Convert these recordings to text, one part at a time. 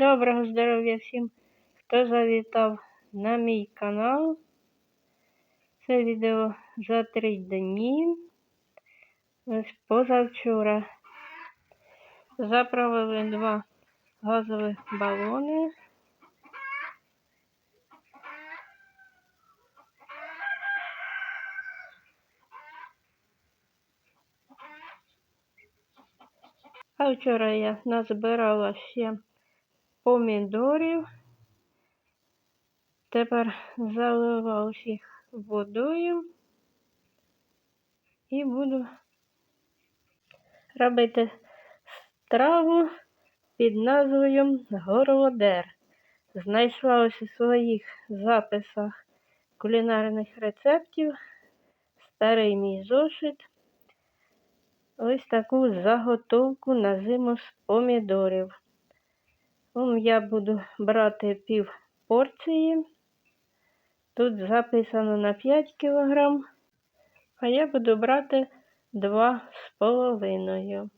Доброго здоров'я всім, хто завітав на мій канал. Це відео за три дні. Ось позавчора заправили два газові балони. А вчора я назбирала ще помідорів. Тепер заливав їх водою і буду робити страву під назвою Горлодер. Знайшла ось у своїх записах кулінарних рецептів старий мій зошит. Ось таку заготовку на зиму з помідорів. Я буду брати пів порції. Тут записано на 5 кг, а я буду брати 2,5.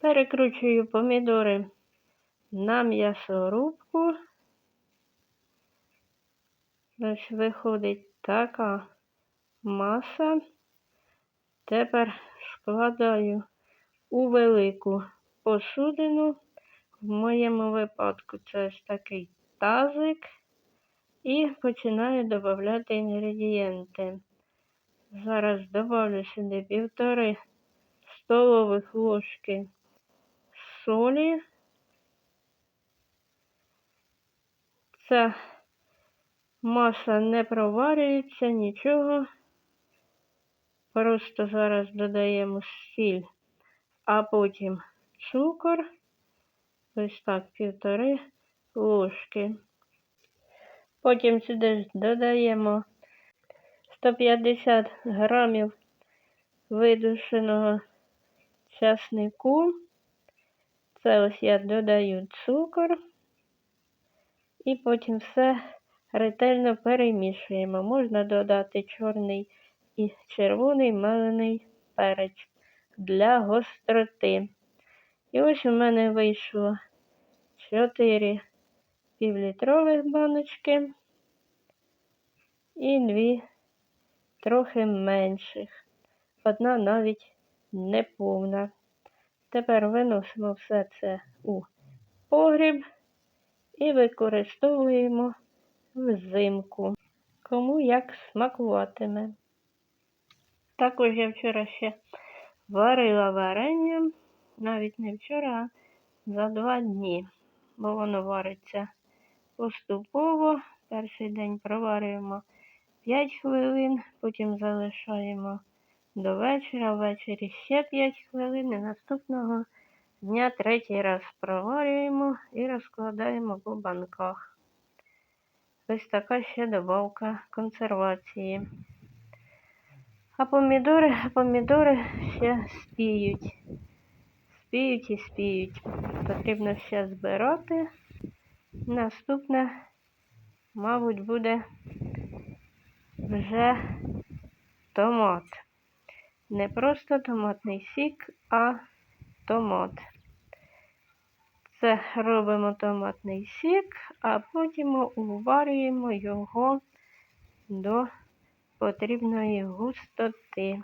Перекручую помідори на м'ясорубку. Ось виходить така маса. Тепер складаю у велику посудину. В моєму випадку це ось такий тазик. І починаю додавати інгредієнти. Зараз додавлю сюди півтори столових ложки солі. Ця маса не проварюється, нічого. Просто зараз додаємо сіль, а потім цукор. Ось так півтори ложки. Потім сюди додаємо 150 грамів видушеного часнику. Це ось я додаю цукор. І потім все ретельно перемішуємо. Можна додати чорний і червоний мелений перець для гостроти. І ось у мене вийшло 4 півлітрових баночки і дві трохи менших. Одна навіть не повна. Тепер виносимо все це у погріб і використовуємо взимку. Кому як смакуватиме. Також я вчора ще варила варення, навіть не вчора, а за два дні, бо воно вариться поступово. Перший день проварюємо 5 хвилин, потім залишаємо до вечора, ввечері ще 5 хвилин і наступного дня третій раз проварюємо і розкладаємо по банках. Ось така ще добавка консервації. А помідори, помідори ще спіють. Спіють і спіють. Потрібно ще збирати. Наступне, мабуть, буде вже томат. Не просто томатний сік, а томат. Це робимо томатний сік, а потім уварюємо його до потрібної густоти.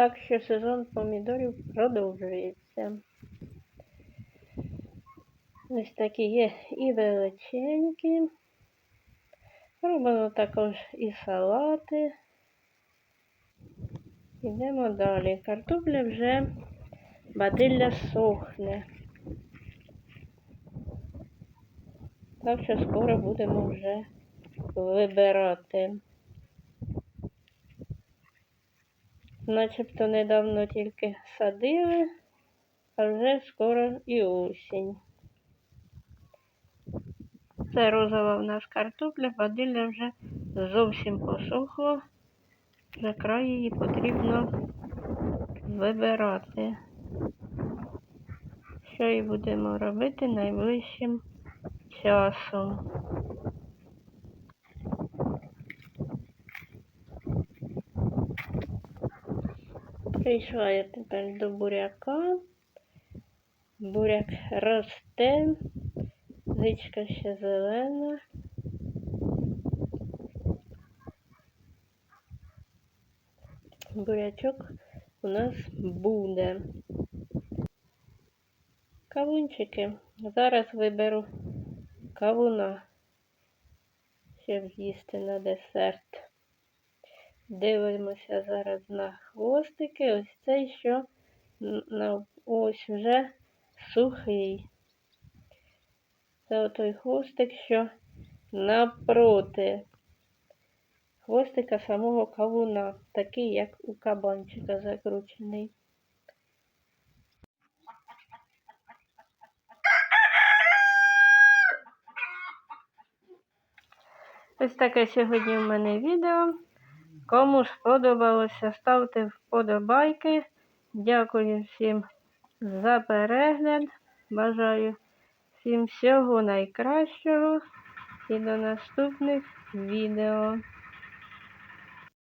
Так що сезон помідорів продовжується. Ось такі є і величенькі. Робимо також і салати. Йдемо далі. Картопля вже бадилля сохне. Так що скоро будемо вже вибирати. Начебто недавно тільки садили, а вже скоро і осінь. Це розова в нас картопля, бадилля вже зовсім посохло. За край її потрібно вибирати. Що і будемо робити найближчим часом. Прийшла я тепер до буряка. Буряк росте. Гичка ще зелена. Бурячок у нас буде. Кавунчики. Зараз виберу кавуна, щоб з'їсти на десерт. Дивимося зараз на хвостики. Ось цей, що ось вже сухий. Це отой хвостик, що напроти хвостика самого кавуна, такий, як у кабанчика закручений. Ось таке сьогодні в мене відео. Кому сподобалося, ставте вподобайки. Дякую всім за перегляд. Бажаю всім всього найкращого і до наступних відео.